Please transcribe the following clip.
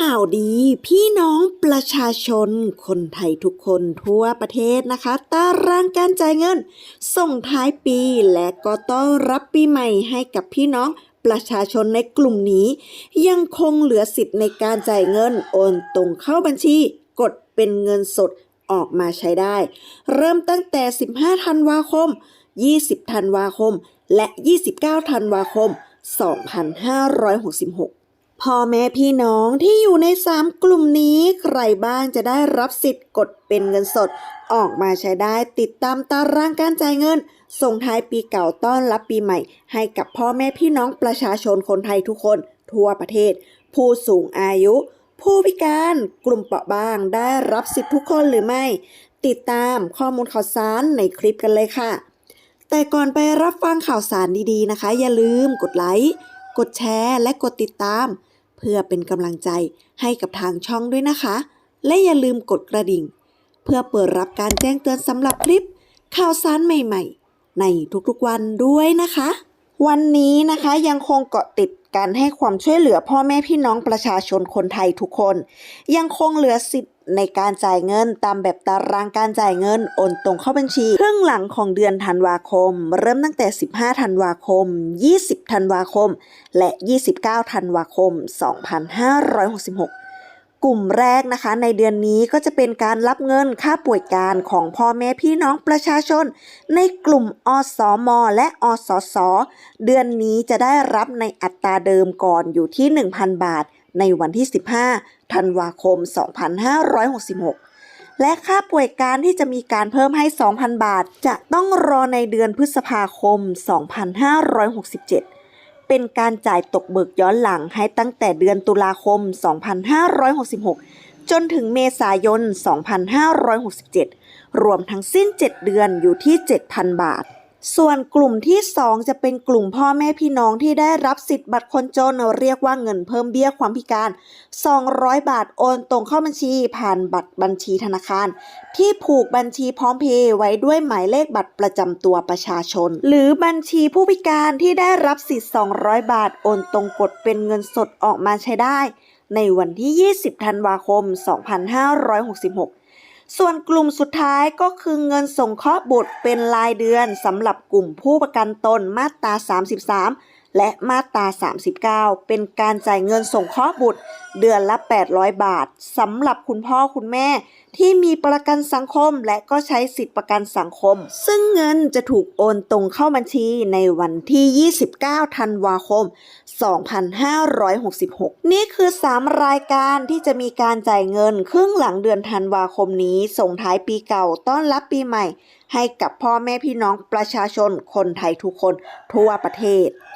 ข่าวดีพี่น้องประชาชน คนไทยทุกคนทั่วประเทศนะคะ ตารางการจ่ายเงิน ส่งท้ายปีและก็ต้อนรับปีใหม่ให้กับพี่น้องประชาชนในกลุ่มนี้ ยังคงเหลือสิทธิ์ในการจ่ายเงินโอนตรงเข้าบัญชี กดเป็นเงินสดออกมาใช้ได้ เริ่มตั้งแต่ 15 ธันวาคม 20 ธันวาคม และ 29 ธันวาคม 2566 พ่อแม่พี่น้องที่อยู่ใน 3 กลุ่มนี้ ใครบ้างจะได้รับสิทธิ์กดเป็นเงินสด ออกมาใช้ได้ติดตามตารางการจ่ายเงิน ส่งท้ายปีเก่าต้อนรับปีใหม่ ให้กับพ่อแม่พี่น้องประชาชนคนไทยทุกคน ทั่วประเทศ ผู้สูงอายุ ผู้พิการกลุ่มเปราะบางได้รับสิทธิ์ทุกคนหรือไม่ ติดตามข้อมูลข่าวสารในคลิปกันเลยค่ะ แต่ก่อนไปรับฟังข่าวสารดีๆนะคะ อย่าลืมกดไลค์กดแชร์และกดติดตาม เพื่อเป็นกำลังใจให้กับทางช่องด้วยนะคะ และอย่าลืมกดกระดิ่ง เพื่อเปิดรับการแจ้งเตือนสำหรับคลิป ข่าวสารใหม่ๆ ในทุกๆวันด้วยนะคะ วันนี้นะคะยังคงเกาะติด การให้ความช่วยเหลือพ่อแม่พี่น้องประชาชนคนไทยทุกคน ยังคงเหลือสิทธิ์ในการจ่ายเงินตามแบบตารางการจ่ายเงินโอนตรงเข้าบัญชี ครึ่งหลังของเดือนธันวาคม เริ่มตั้งแต่ 15 ธันวาคม 20 ธันวาคม และ 29 ธันวาคม 2566 กลุ่มแรกนะคะในเดือนนี้ก็จะเป็นการรับเงินค่าป่วยการของพ่อแม่พี่น้องประชาชน ในกลุ่มอสมและอสส เดือนนี้จะได้รับในอัตราเดิมก่อนอยู่ที่ 1,000 บาท ในวันที่ 15 ธันวาคม 2566และค่าป่วยการที่จะมีการเพิ่มให้ 2,000 บาท จะต้องรอในเดือนพฤษภาคม 2567 เป็นการจ่ายตกเบิกย้อนหลังให้ตั้งแต่เดือนตุลาคม 2566 จนถึงเมษายน 2567 รวมทั้งสิ้น 7 เดือนอยู่ที่ 7,000 บาท ส่วนกลุ่มที่ 2 จะเป็นกลุ่มพ่อแม่พี่น้องที่ได้รับสิทธิ์บัตรคนจนเรียกว่าเงินเพิ่มเบี้ยความพิการ 200 บาทโอนตรงเข้าบัญชีผ่านบัตรบัญชีธนาคาร ที่ผูกบัญชีพร้อมเพย์ไว้ด้วยหมายเลขบัตรประจำตัวประชาชน หรือบัญชีผู้พิการที่ได้รับสิทธิ์ 200 บาทโอนตรงกดเป็นเงินสดออกมาใช้ได้ ในวันที่ 20 ธันวาคม 2566 ส่วนกลุ่มสุดท้ายก็คือเงินส่งเคราะห์บุตรเป็นรายเดือนสำหรับกลุ่มผู้ประกันตนมาตรา 33 และมาตรา 39 เป็นการจ่ายเงินส่งเคราะห์บุตร เดือนละ 800 บาทสำหรับคุณพ่อคุณแม่ ที่มีประกันสังคมและก็ใช้สิทธิประกันสังคม ซึ่งเงินจะถูกโอนตรงเข้าบัญชีในวันที่ 29 ธันวาคม 2566 นี่คือ 3 รายการที่จะมีการจ่ายเงินครึ่งหลังเดือนธันวาคมนี้ ส่งท้ายปีเก่าต้อนรับปีใหม่ ให้กับพ่อแม่พี่น้องประชาชนคนไทยทุกคนทั่วประเทศ